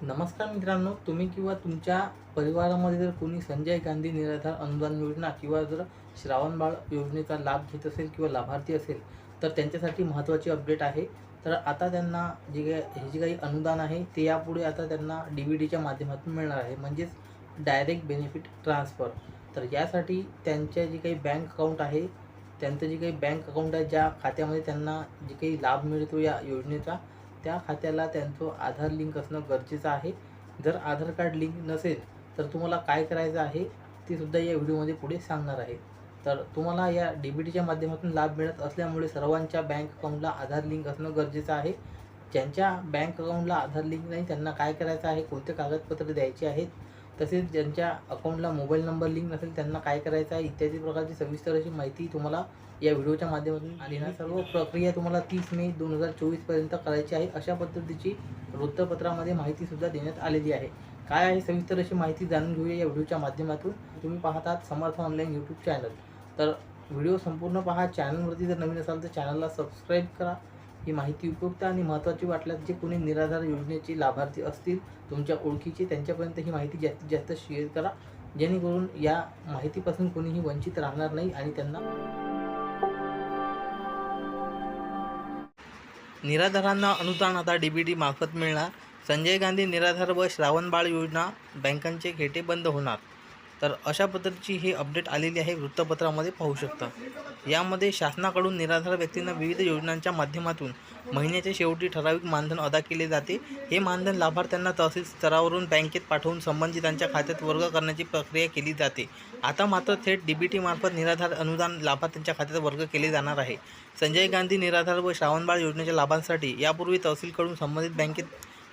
नमस्कार मित्रांनो तुम्ही किंवा तुमच्या परिवारामध्ये जर कोणी संजय गांधी निराधार अनुदान योजना किंवा जर श्रावणबाळ योजनेचा लाभ घेत असेल किंवा लाभार्थी असेल तर त्यांच्यासाठी महत्त्वाची अपडेट आहे. तर आता त्यांना जे काही हे जे काही अनुदान आहे ते यापुढे आता त्यांना डी व्ही डीच्या माध्यमातून मिळणार आहे. म्हणजेच डायरेक्ट बेनिफिट ट्रान्सफर तर यासाठी त्यांच्या जे काही बँक अकाउंट आहे त्यांचं जे काही बँक अकाउंट आहे ज्या खात्यामध्ये त्यांना जे काही लाभ मिळतो या योजनेचा त्या खात्याला त्यांचं आधार लिंक असणं गरजेचं आहे. जर आधार कार्ड लिंक नसेल तर तुम्हाला काय करायचं आहे ते सुद्धा या व्हिडिओमध्ये पुढे सांगणार आहे. तर तुम्हाला या डी बी टीच्या माध्यमातून लाभ मिळत असल्यामुळे सर्वांच्या बँक अकाउंटला आधार लिंक असणं गरजेचं आहे. ज्यांच्या बँक अकाउंटला आधार लिंक नाही त्यांना काय करायचं आहे कोणते कागदपत्रे द्यायचे आहेत तसेच ज्यांच्या अकाउंटला मोबाईल नंबर लिंक नसेल त्यांना काय करायचं आहे इत्यादी प्रकारची सविस्तर अशी माहिती तुम्हाला या व्हिडिओच्या माध्यमातून आणि ही सर्व प्रक्रिया तुम्हाला तीस मे दोन हजार चोवीसपर्यंत करायची आहे. अशा पद्धतीची वृत्तपत्रामध्ये माहितीसुद्धा देण्यात आलेली आहे. काय आहे सविस्तर अशी माहिती जाणून घेऊया या व्हिडिओच्या माध्यमातून. तुम्ही पाहतात समर्थ ऑनलाईन यूट्यूब चॅनल तर व्हिडिओ संपूर्ण पहा. चॅनलवरती जर नवीन असाल तर चॅनलला सबस्क्राईब करा. ही माहिती उपयुक्त आणि महत्त्वाची वाटल्यास जे कोणी निराधार योजनेचे लाभार्थी असतील तुमच्या ओळखीचे त्यांच्यापर्यंत ही माहिती जास्तीत जास्त शेअर करा. जेणेकरून या माहितीपासून कोणीही वंचित राहणार नाही आणि त्यांना निराधारांना अनुदान आता डी बी डी मार्फत मिळणार. संजय गांधी निराधार व श्रावणबाळ योजना बँकांचे खेटे बंद होणार. तर अशा पद्धतीची ही अपडेट आलेली आहे वृत्तपत्रामध्ये पाहू शकता. यामध्ये शासनाकडून निराधार व्यक्तींना विविध योजनांच्या माध्यमातून महिन्याच्या शेवटी ठराविक मानधन अदा केले जाते. हे मानधन लाभार्थ्यांना तहसील स्तरावरून बँकेत पाठवून संबंधितांच्या खात्यात वर्ग करण्याची प्रक्रिया केली जाते. आता मात्र थेट डी बी टीमार्फत निराधार अनुदान लाभार्थ्यांच्या खात्यात वर्ग केले जाणार आहे. संजय गांधी निराधार व श्रावणबाळ योजनेच्या लाभांसाठी यापूर्वी तहसीलकडून संबंधित बँकेत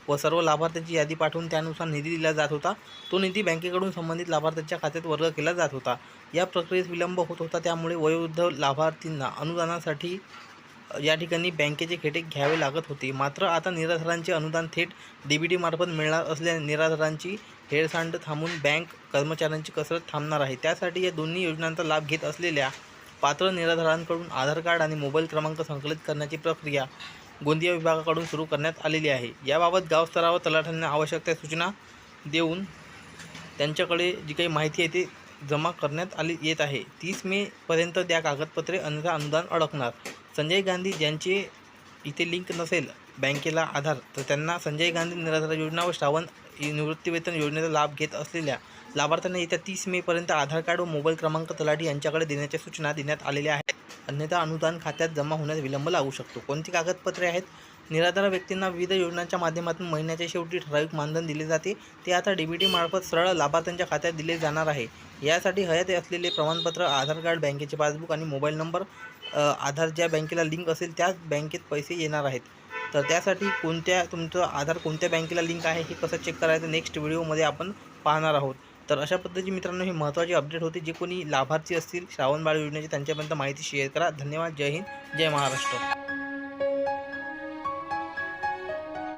व सर्व लाभार्थ्यांची यादी पाठवून त्यानुसार निधी दिला जात होता. तो निधी बँकेकडून संबंधित लाभार्थ्यांच्या खात्यात वर्ग केला जात होता. या प्रक्रियेत विलंब होत होता. त्यामुळे वयोवृद्ध लाभार्थींना अनुदानासाठी या ठिकाणी बँकेचे खेटे घ्यावे लागत होते. मात्र आता निराधारांचे अनुदान थेट डी बी मार्फत मिळणार असल्याने निराधारांची हेळसांड थांबून बँक कर्मचाऱ्यांची कसरत थांबणार आहे. त्यासाठी या दोन्ही योजनांचा लाभ घेत असलेल्या पात्र निराधारांकडून आधार कार्ड आणि मोबाईल क्रमांक संकलित करण्याची प्रक्रिया गोंदिया विभागाकडून सुरू करण्यात आलेली आहे. याबाबत गावस्तरावर तलाठ्यांना आवश्यक त्या सूचना देऊन त्यांच्याकडे जी काही माहिती आहे ती जमा करण्यात आली येत आहे. तीस मेपर्यंत त्या कागदपत्रे अन्यथा अनुदान अडकणार. संजय गांधी ज्यांचे इथे लिंक नसेल बँकेला आधार तर त्यांना संजय गांधी निराधार योजना व श्रावण निवृत्तीवेतन योजनेचा लाभ घेत असलेल्या लाभार्थ्यांना येत्या तीस मेपर्यंत आधार कार्ड व मोबाईल क्रमांक तलाठी यांच्याकडे देण्याच्या सूचना देण्यात आलेल्या आहेत. अन्यथा अनुदान खात्यात जमा होण्यास विलंब लागू शकतो. कोणती कागदपत्रे आहेत? निराधार व्यक्तींना विविध योजनांच्या माध्यमातून महिन्याच्या शेवटी ठराविक मानधन दिले जाते. ते आता डी बी टी मार्फत सरळ लाभार्थ्यांच्या खात्यात दिले जाणार आहे. यासाठी हयात असलेले प्रमाणपत्र आधार कार्ड बँकेचे पासबुक आणि मोबाईल नंबर आधार ज्या बँकेला लिंक असेल त्याच बँकेत पैसे येणार आहेत. तर त्यासाठी कोणत्या तुमचं आधार कोणत्या बँकेला लिंक आहे हे कसं चेक करायचं? नेक्स्ट व्हिडिओमध्ये आपण पाहणार आहोत. तर अशा पद्धतीची मित्रांनो हे महत्त्वाची अपडेट होती जे कोणी लाभार्थी असतील श्रावण बाळ योजनेची त्यांच्यापर्यंत माहिती शेअर करा. धन्यवाद. जय हिंद. जय महाराष्ट्र.